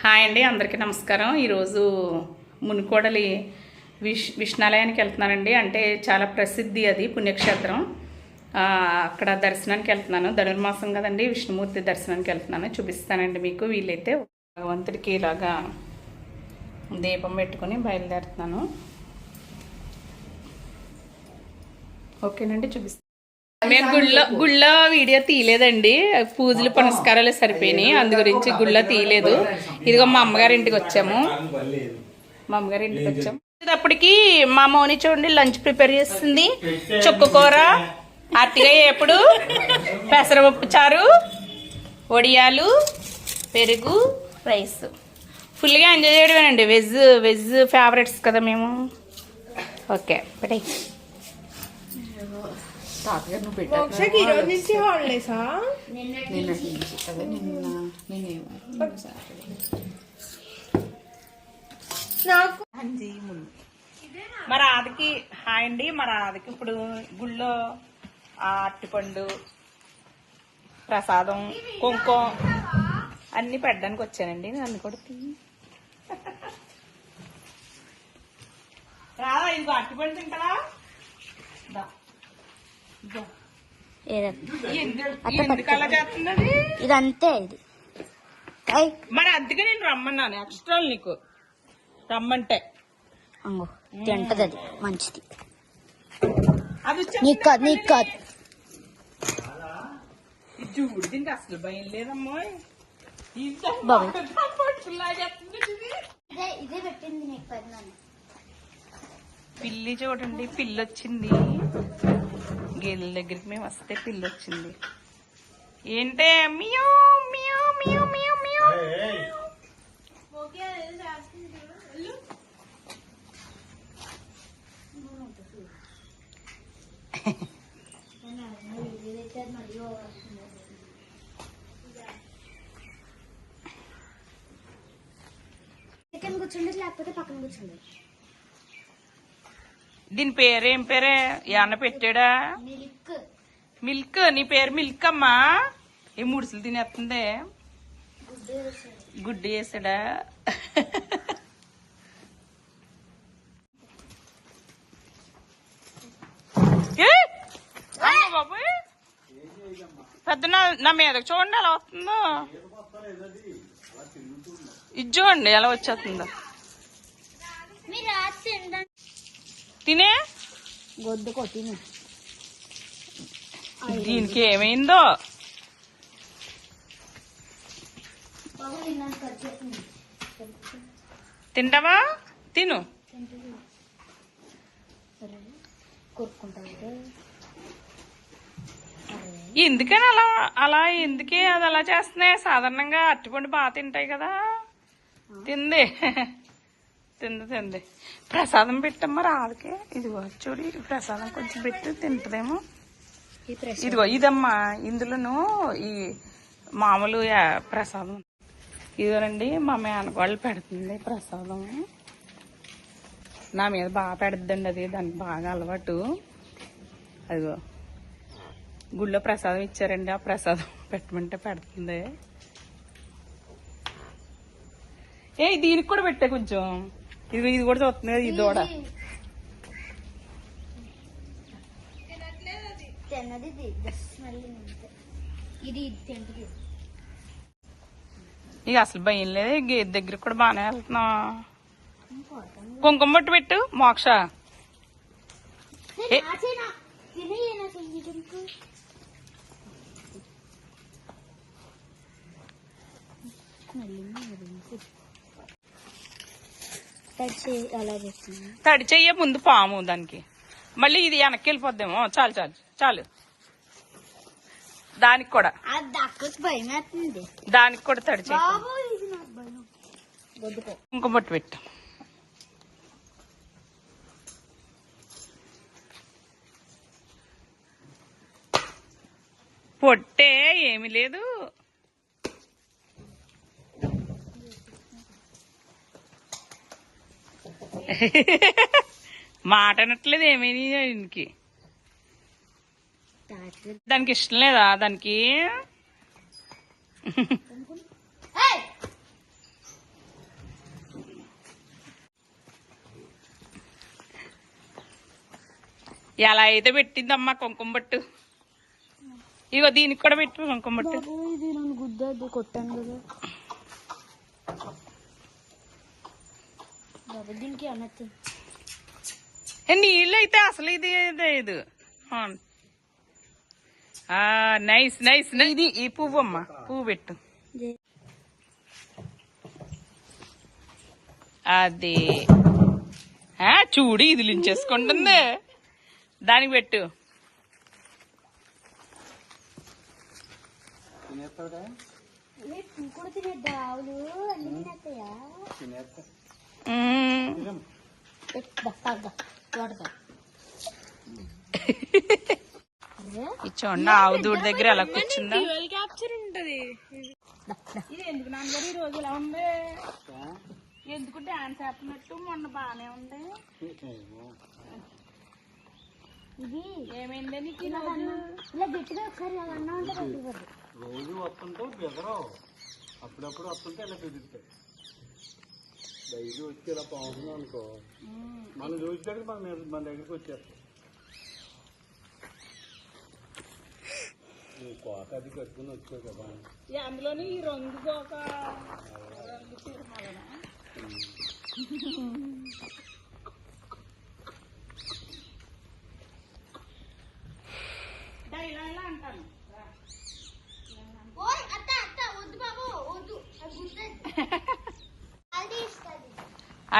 Hi అండి అందరికీ నమస్కారం. ఈరోజు మునికోడలి విష్ విష్ణాలయానికి వెళ్తున్నానండి. అంటే చాలా ప్రసిద్ధి అది పుణ్యక్షేత్రం. అక్కడ దర్శనానికి వెళ్తున్నాను. ధనుర్మాసం కదండి విష్ణుమూర్తి దర్శనానికి వెళ్తున్నాను. చూపిస్తానండి మీకు. వీలైతే భగవంతుడికి ఇలాగా దీపం పెట్టుకొని బయలుదేరుతున్నాను. ఓకేనండి చూపిస్తాను మేము గుళ్ళో గుళ్ళో వీడియో తీయలేదండి. పూజలు పునస్కారాలు సరిపోయినాయి. అందు గురించి గుళ్ళో తీయలేదు. ఇదిగో మా అమ్మగారి ఇంటికి వచ్చాము. మా అమ్మగారి ఇంటికి వచ్చాము. అప్పటికి మా మౌని చూడండి లంచ్ ప్రిపేర్ చేస్తుంది. చుక్క కూర అరటిగా ఎప్పుడు పెసరపప్పు చారు వడియాలు పెరుగు రైస్. ఫుల్గా ఎంజాయ్ చేయడమేనండి. వెజ్ వెజ్ ఫేవరెట్స్ కదా మేము. ఓకే పెట్టే తాతగారు నువ్వు పెట్టావు మోక్షకి ఈ రోజు నుంచి హాలిడేసా? నిన్నటి నుంచి కదా నిన్న నేనేమో నాకు మరి ఆదికి హాయ్ అండి. మరి ఆదికి ఇప్పుడు గుళ్ళో ఆ అట్టిపండు ప్రసాదం కుంకుమ అన్ని పెట్టడానికి వచ్చానండి. నన్ను కూడా తీ రాదా ఇంకో అట్టిపండు తింటావా? దా. ఇదిగో. ఎందుకు ఎందుకు అలా చేస్తున్నది? ఇదంతే ఇది. ఐ. మరి అందుకే నేను రమ్మన్నాను ఎక్స్ట్రా నీకు. రమ్మంటే. అంగో తింటది అది మంచిది. నీకు కాదు నీకు కాదు. ఇది చూడు దీనికి అసలు భయం లేదమ్మా. ఇదే. పెట్టింది నీకు పెద్దనాన్న పిల్లి చూడండి పిల్లి వచ్చింది గేదెల దగ్గరికి మేము వస్తే పిల్లి వచ్చింది ఏంటే? మియో మియో మియో మియో మియో. లేకపోతే పక్కన కూర్చుండే. దీని పేరు ఏం పేరే? ఏమన్నా పెట్టాడా? మిల్క్. నీ పేరు మిల్క్ అమ్మా. ఈ ముడుసులు తినేస్తుంది. గుడ్డు వేసాడా ఏ! బాబోయ్. పెద్ద నా నా మీదకి చూడండి ఎలా వస్తుందో. ఇది చూడండి ఎలా వచ్చేస్తుందో మీరు రాత్రి తినే? గొద్దు కొట్టిన దీనికి ఏమైందో? తింటావా? తిను. ఎందుకని అలా అలా ఎందుకే అది అలా చేస్తున్నాయి? సాధారణంగా అరటిపండు బాగా తింటాయి కదా. తింది. తింది తింది. ప్రసాదం పెట్టమ్మా రాదుకే ఇదిగో చూడు ఈ ప్రసాదం కొంచెం పెట్టి తింటదేమో. ఇదిగో ఇదమ్మా ఇందులోను ఈ మామూలు ప్రసాదం. ఇదిగోనండి మా మేనకోళ్ళు పెడుతుంది ప్రసాదం. నా మీద బాగా పెడుతుందండి అది దానికి బాగా అలవాటు. అదిగో గుళ్ళో ప్రసాదం ఇచ్చారండి ఆ ప్రసాదం పెట్టమంటే పెడుతుంది. ఏ దీనికి కూడా పెట్టే కొంచెం. ఇది ఇది కూడా చూస్తుంది కదా ఈ దూడ. తిన్నది ఇది. తింటది. ఇక అసలు భయం లేదు గేదె దగ్గర కూడా బాగానే వెళ్తున్నాం. కుంకుమ బొట్టు పెట్టు మోక్ష. ఏ. తినే నాకు ఇంటికి తడిచి అలా చేస్తుంది తడి చెయ్యే ముందు పాము దానికి. మళ్ళీ ఇది వెనక్కి వెళ్ళిపోద్దేమో. చాలు చాలు చాలు. దానికి కూడా. దానికి కూడా తడి కుంకుమ బొట్టు పెట్టు. పొట్టే ఏమి లేదు. మాట అనట్లేదు ఏమేని దీనికి దానికి ఇష్టం లేదా? దానికి? ఎలా అయితే పెట్టిందమ్మా కుంకుమ బట్టు? ఇగో దీనికి కూడా పెట్టు కుంకుమ బట్టు. కొట్టాను కదా. దీనికి నీళ్ళు అయితే అసలు ఇది ఇదే. Nice nice. ఇది ఈ పువ్వు అమ్మా. పువ్వు పెట్టు. అది. చూడు ఇది లించేసుకుంటుంది. దానికి పెట్టు. నువ్వు కూడా ఆవు దూడి దగ్గర ఎలా కూర్చుందా క్యాప్చర్ ఉంటది ఇది ఎందుకు నాన్నగారు ఈ రోజు ఇలా ఉంది? ఎందుకు డాన్స్ వేస్తున్నట్టు మొన్న బానే ఉంది. ఇది ఏమైందే నీకు ఇలా గట్టిగా ఒకసారి ఇలా అన్నం ఉంటే పట్టుకోదు రోజు వస్తుంటే బెదరవు. అప్పుడప్పుడు వస్తుంటే ఇలా బెదురుతాయి. డైలీ వచ్చి ఇలా పోతున్నాం అనుకో మనం దగ్గర మన మీద- మన దగ్గరికి వచ్చేస్తాం కోట అది కట్టుకుని వచ్చావు కదా ఈ అందులోని ఈ రంగు ఒక రంగు తిరమాలనా?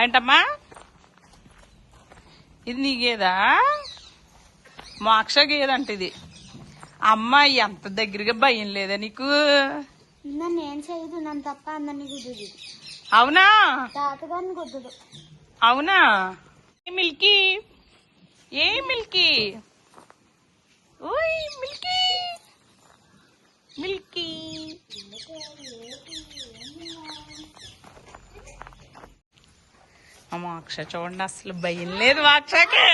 ఏంటమ్మా? ఇది నీ గేదా మోక్ష గేదంట ఇది. అమ్మ ఎంత దగ్గరగా భయం లేదా నీకు? నన్ను ఏం చేయదు నన్ను తప్ప అందరినీ అవునా? తాతగారిని గుద్దదు. అవునా? ఏ మిల్కీ? ఏ మిల్కీ ఓయ్ మిల్కీ మిల్కీ ఆ మోక్ష చూడండి అసలు భయం లేదు మోక్షకి